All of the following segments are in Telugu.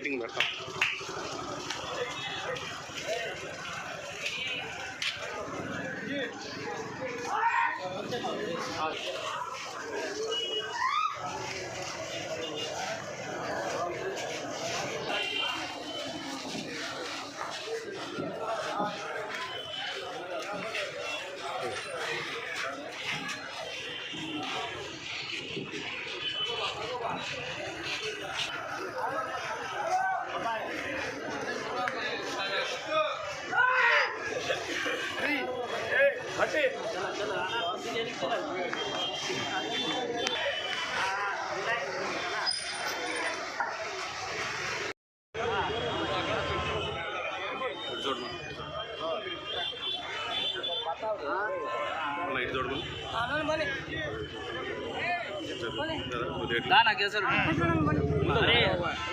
लाइटिंग भरता हूँ।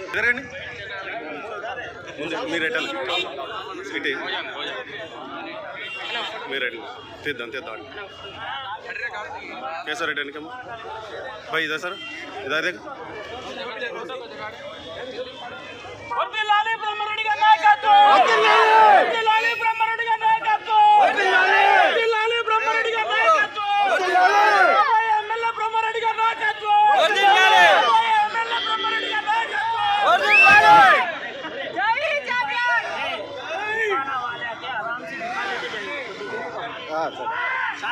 ఇద్దరండి ముందు మీరు ఎట్టాలి ఇటు మీరు ఎట్టాలి తీద్దాం తీద్దాం. ఏ సార్ ఎటానికమ్మా బై ఇదా సార్? ఇదా అదే వర్ధిల్లాలి బ్రహ్మరెడ్డి గారి నాయకత్వం!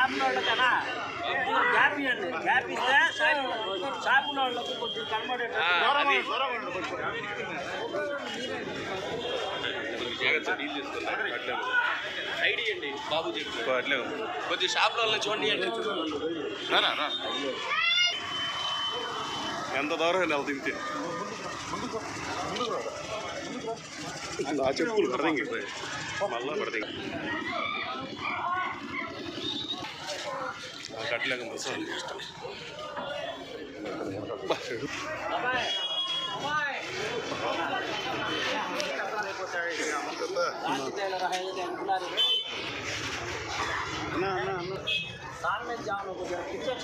షాపులో వాళ్ళకనా కొద్దిగా గ్యాప్ ఇవ్వండి గ్యాప్ ఇస్తే షాపులో వాళ్ళకు కొద్దిగా కనబడేటట్టు అట్లే ఉంది. సైడ్ ఇవ్వండి బాబు చెప్పు అట్లే ఉంది కొద్ది షాపుల వాళ్ళని చూడండి రానా రా ఎంత దూరం నెల దింతే నా చెప్పులు పడదంగి మళ్ళా పడదంగి నాకు అట్లేక బస్సు ఇష్టం బా, చెడు. సార్ జాను కొద్దిగా టికెట్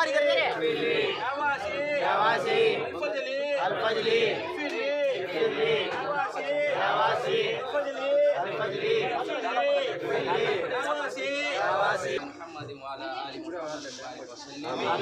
हमारी गली अल्फजली।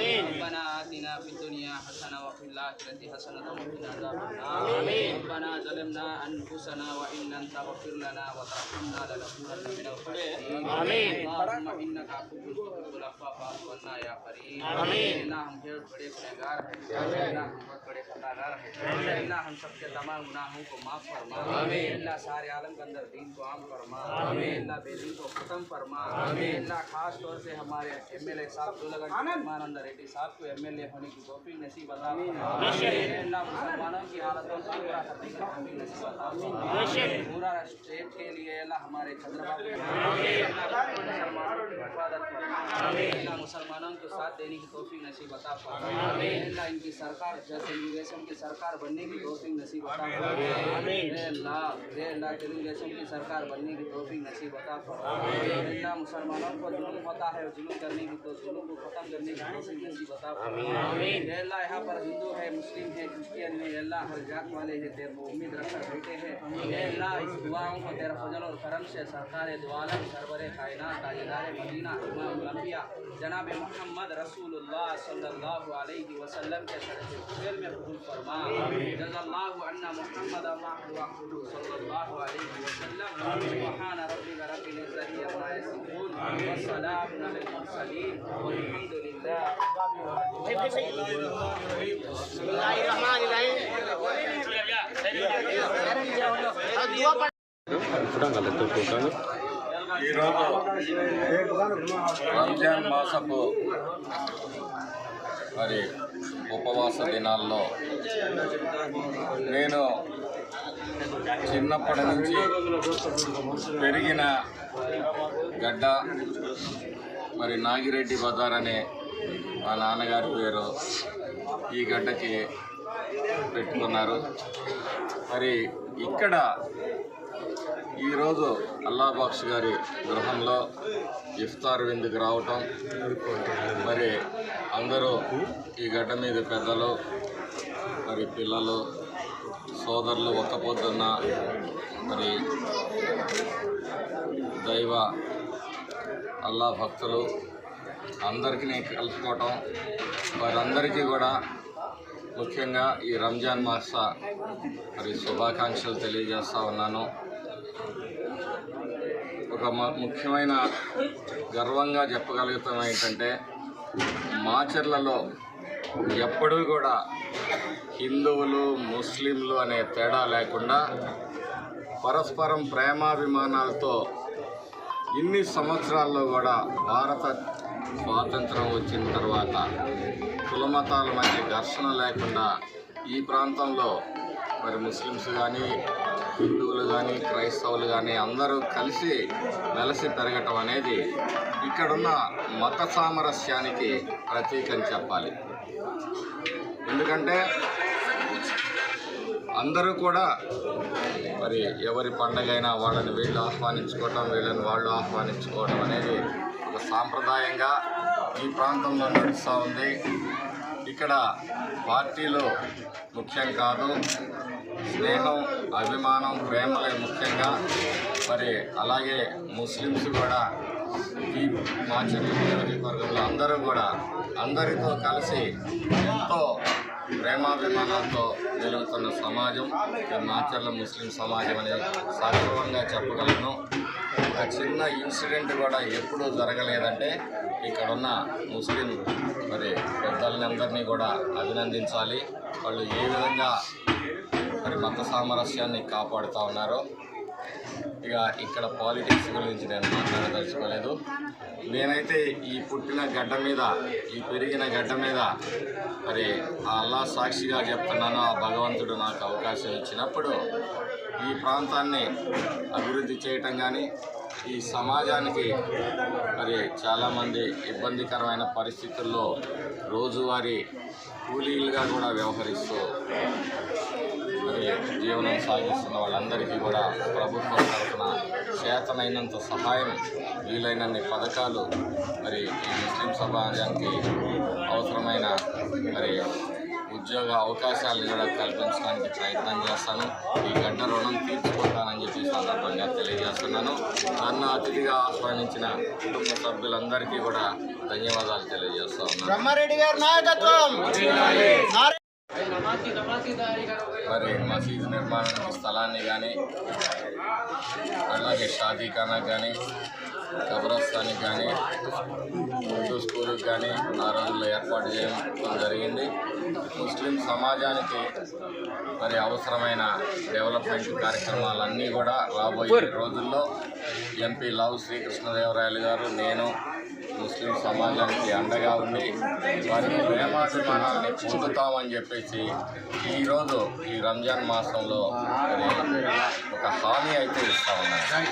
آمين ربنا آتنا في الدنيا حسنة وفي الآخرة حسنة وقنا عذاب النار آمين ربنا ظلمنا أنفسنا وإن لم تغفر لنا وترحمنا لنكونن من الخاسرين آمين اللهم إنك عفو تحب العفو فاعف عنا يا كريم آمين ना हम बहुत बड़े गुनहगार हैं ना हम बहुत बड़े खतागार हैं ना हम सबके तमाम गुनाहों को माफ फरमा आमीन अल्लाह सारे आलम के अंदर दीन को आम फरमा आमीन अल्लाह बेदीन को खत्म फरमा आमीन अल्लाह खास तौर से हमारे एमएलए साहब दुलगन मानंद रेड्डी साहब को एमएलए होने की तौफीक नसीब अल्लाह मुसलमानों की हालतों को पूरा करने की तौफीक नसीब पूरा स्टेट के लिए अल्लाह हमारे छत्रपति मुसलमानों की हिफाजत फरमा आमीन। अल्लाह मुसलमानों को साथ देने की तौफीक नसीब अता आमीन। अल्लाह इनकी सरकार जैसे तेलुगुदेशम की सरकार बनने की तौफीक नसीब अता फरमा आमीन। अल्लाह तेलुगुदेशम की सरकार बनने की तौफीक नसीब अता आमीन। अल्लाह मुसलमानों को जुल्म होता है जुल्म करने की तो जुल्म को खत्म करने की तौफीक फरमा आमीन। अल्लाह यहाँ पर हिंदू है मुस्लिम है क्रिश्चियन है अल्लाह हर जात वाले हैं तेरे को उम्मीद रखकर बैठे हैं। अल्लाह इस दुआओं को तेरा फजल और करम से सरकार दो आलम सरवर कायनात ताजदार मदीना इमाम अम्बिया जनाब मोहम्मद रसूलुल्लाह सल्लल्लाहु अलैहि वसल्लम के सरसे खुदेल में कबूल फरमा। जज़ल्लाहु अन्ना मुहम्मद अल्लाहु सल्लल्लाहु अलैहि वसल्लम। सुब्हान रब्बिका रब्बिल इज्जति अम्मा यसिफून। व सलामुन अलल मुरसलीन। वल्हम्दुलिल्लाह। ఈరోజు రంజాన్ మాసపు మరి ఉపవాస దినాల్లో నేను చిన్నప్పటి నుంచి పెరిగిన గడ్డ మరి నాగిరెడ్డి బజార్ అనే మా నాన్నగారి పేరు ఈ గడ్డకి పెట్టుకున్నారు. మరి ఇక్కడ ఈరోజు అల్లాబాక్ష్ గారి గృహంలో ఇఫ్తార్ విందుకు రావటం. మరి అందరూ ఈ గడ్డ మీద పెద్దలు మరి పిల్లలు సోదరులు ఒక్క పొద్దున్న మరి దైవ అల్లా భక్తులు అందరికీ కలుసుకోవటం వారందరికీ కూడా ముఖ్యంగా ఈ రంజాన్ మాస మరి శుభాకాంక్షలు తెలియజేస్తూ ఉన్నాను. ఒక మ- ముఖ్యమైన గర్వంగా చెప్పగలుగుతాం ఏంటంటే మాచర్లలో ఎప్పుడూ కూడా హిందువులు ముస్లింలు అనే తేడా లేకుండా పరస్పరం ప్రేమాభిమానాలతో ఇన్ని సంవత్సరాల్లో కూడా భారత స్వాతంత్రం వచ్చిన తర్వాత కులమతాల మధ్య ఘర్షణ లేకుండా ఈ ప్రాంతంలో మరి ముస్లిమ్స్ కానీ హిందువులు కానీ క్రైస్తవులు కానీ అందరూ కలిసి వెలసి పెరగటం అనేది ఇక్కడున్న మత సామరస్యానికి ప్రతీక అని చెప్పాలి. ఎందుకంటే అందరూ కూడా మరి ఎవరి పండగైనా వాళ్ళని వీళ్ళు ఆహ్వానించుకోవటం వీళ్ళని వాళ్ళు ఆహ్వానించుకోవడం అనేది ఒక సాంప్రదాయంగా ఈ ప్రాంతంలో నడుస్తూ ఉంది. ఇక్కడ పార్టీలు ముఖ్యం కాదు స్నేహం అభిమానం ప్రేమలే ముఖ్యంగా. మరి అలాగే ముస్లిమ్స్ కూడా ఈ మాచర్ల నియోజకవర్గంలో అందరూ కూడా అందరితో కలిసి ఎంతో ప్రేమాభిమానాలతో వెలుగుతున్న సమాజం మాచర్ల ముస్లిం సమాజం అనేది సగర్వంగా చెప్పగలను. ఒక చిన్న ఇన్సిడెంట్ కూడా ఎప్పుడూ జరగలేదంటే ఇక్కడ ఉన్న ముస్లిం మరి పెద్దల్ని అందరినీ కూడా అభినందించాలి. వాళ్ళు ఏ విధంగా మరి మత సామరస్యాన్ని కాపాడుతూ ఉన్నారో ఇక ఇక్కడ పాలిటిక్స్ గురించి నేను మాట్లాడదలుచుకోలేదు. నేనైతే ఈ పుట్టిన గడ్డ మీద ఈ పెరిగిన గడ్డ మీద మరి అల్లా సాక్షిగా చెప్తున్నాను ఆ భగవంతుడు నాకు అవకాశం ఇచ్చినప్పుడు ఈ ప్రాంతాన్ని అభివృద్ధి చేయటం కానీ ఈ సమాజానికి మరి చాలామంది ఇబ్బందికరమైన పరిస్థితుల్లో రోజువారీ కూలీలుగా కూడా వ్యవహరిస్తూ మరి జీవనం సాగిస్తున్న వాళ్ళందరికీ కూడా ప్రభుత్వం తరఫున చేతనైనంత సహాయం వీలైనన్ని పథకాలు మరి ఈ ముస్లిం సమాజానికి అవసరమైన మరి ఉద్యోగ అవకాశాలను కూడా కల్పించడానికి ప్రయత్నం చేస్తాను. ఈ గడ్డ రుణం తీర్చుకుంటానని చెప్పి సందర్భంగా తెలియజేస్తున్నాను. నన్ను అతిథిగా ఆహ్వానించిన కుటుంబ సభ్యులందరికీ కూడా ధన్యవాదాలు తెలియజేస్తా ఉన్నాను. మరి మసీదు నిర్మాణానికి స్థలాన్ని కానీ అలాగే షాదీఖానా కానీ కబ్రస్థానికి కానీ ఉర్దూ స్కూల్కి కానీ ఆ రోజుల్లో ఏర్పాటు చేయడం జరిగింది. ముస్లిం సమాజానికి మరి అవసరమైన డెవలప్మెంట్ కార్యక్రమాలన్నీ కూడా రాబోయే రోజుల్లో ఎంపీ లావు శ్రీకృష్ణదేవరాయలు గారు నేను ముస్లిం సమాజానికి అండగా ఉండి వారి ప్రేమాభిమానాన్ని పొందుతామని చెప్పేసి ఈరోజు ఈ రంజాన్ మాసంలో ఒక హామీ అయితే ఇస్తా ఉన్నాను.